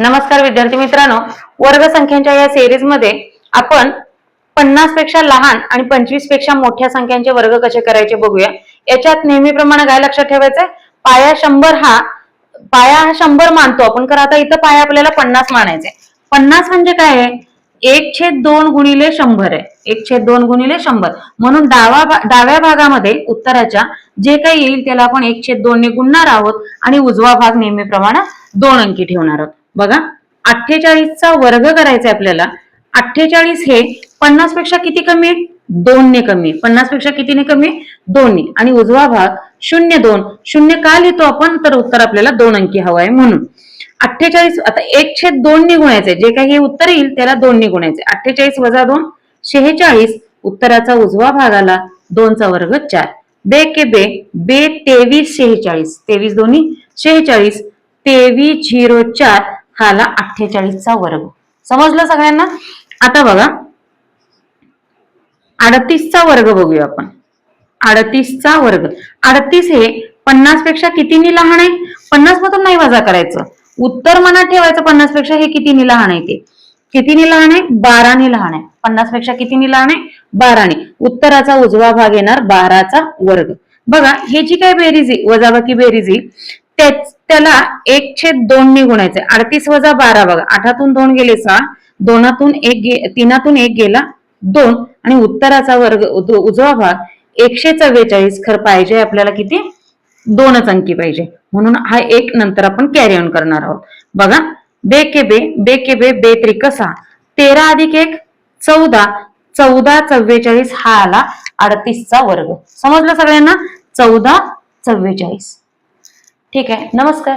नमस्कार विद्यार्थी मित्रांनो वर्ग संख्यांच्या या सिरीजमध्ये आपण पन्नासपेक्षा लहान आणि पंचवीसपेक्षा मोठ्या संख्यांचे वर्ग कसे करायचे बघूया. याच्यात नेहमीप्रमाणे काय लक्षात ठेवायचंय? पाया शंभर हा पाया हा शंभर मानतो आपण कारण आता इथं पाया आपल्याला पन्नास मानायचे पन्नास म्हणजे काय आहे? एक छेद दोन गुणिले शंभर आहे. एक छेद दोन गुणिले शंभर. म्हणून डावा भा- डाव्या भागामध्ये उत्तराच्या जे काही येईल त्याला आपण एक छेद दोनने गुणणार आहोत आणि उजवा भाग नेहमीप्रमाणे दोन अंकी ठेवणार आहोत. बघा अठ्ठेचाळीसचा वर्ग करायचा आहे आपल्याला. अठ्ठेचाळीस हे पन्नासपेक्षा किती कमी आहे? दोनने कमी पन्नासपेक्षा कितीने कमी दोनने. आणि उजवा भाग शून्य दोन. शून्य का लिहितो आपण? तर उत्तर आपल्याला दोन अंकी हवं आहे म्हणून. अठ्ठेचाळीस आता एक छेद दोन गुणायचे जे काही हे उत्तर येईल त्याला दोन ने गुणायचे अठ्ठेचाळीस वजा दोन शेहेचाळीस. उत्तराचा उजवा भाग आला दोनचा वर्ग चार. बे के बे बे तेवीस शेहेचाळीस. तेवीस दोन्ही शेहेचाळीस. तेवीस झिरो चार. हा आला अठ्ठेचाळीसचा वर्ग. समजलं सगळ्यांना? आता बघा. अडतीसचा वर्ग बघूया आपण. अडतीसचा वर्ग. अडतीस हे पन्नासपेक्षा कितीनी लहान आहे? पन्नास मधून नाही वजा करायचं. उत्तर मनात ठेवायचं पन्नासपेक्षा हे कितीनी लहान आहे ते? कितीनी लहान आहे? बाराने लहान आहे. पन्नासपेक्षा कितीनी लहान आहे? बाराने. उत्तराचा उजवा भाग येणार बाराचा वर्ग. बघा हे जी काय बेरीज आहे वजाबाकी बेरीज आहे त्याच- त्याला एक छेद दोन ने गुणायचे अडतीस वजा बारा बघा. आठातून दोन गेले सहा. दोनातून एक गे तीनातून एक गेला दोन. आणि उत्तराचा वर्ग उजवा भाग एकशे चव्वेचाळीस. खर पाहिजे आपल्याला किती? दोनच अंकी पाहिजे. म्हणून हा एक नंतर आपण कॅरी ऑन करणार आहोत. बघा. बे के बे बे के बे बे त्रिक सहा. तेरा अधिक एक चौदा. चौदा चव्वेचाळीस हा आला अडतीसचा वर्ग. समजलं सगळ्यांना? चौदा चव्वेचाळीस. ठीक आहे. नमस्कार.